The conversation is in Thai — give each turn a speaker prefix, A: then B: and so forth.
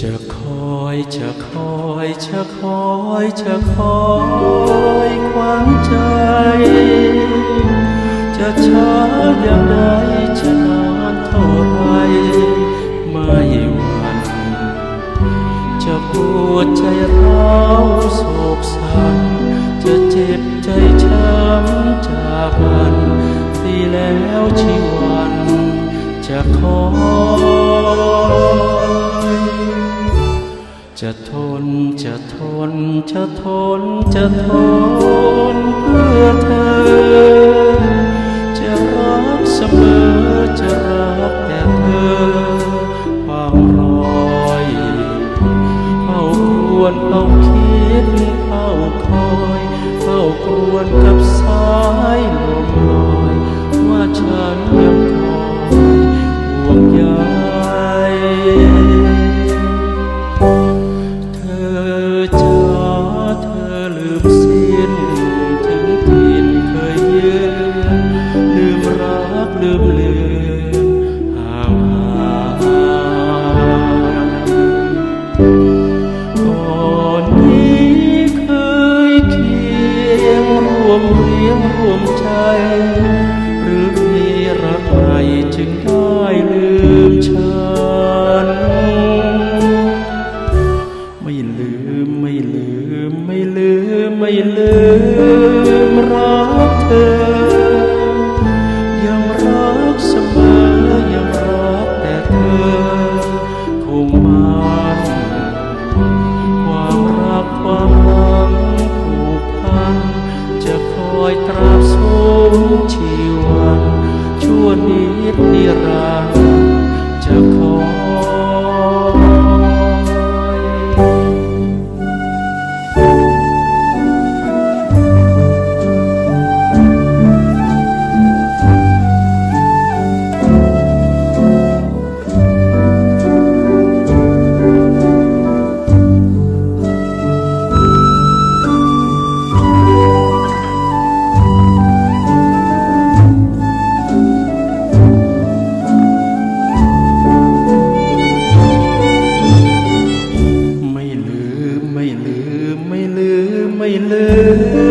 A: จะคอยชะคอยชะคอยขวางใจ จะช้าอย่างไรจะนานเท่าไรไม่หวั่นจะปวดใจร้าวโศกสันจะเจ็บใจช้ำจากกันดีแล้วชีวันจะคอย จะทนจะทนจะทนจะทนเพื่อเธอ จะรักเสมอจะรักแต่เธอความรอยเฝ้าควนเฝ้าคิดเฝ้าคอยเฝ้ากรวนกับสายลมลอยว่าฉันยัง ลื นิดนิรันดร์ ไม่ลื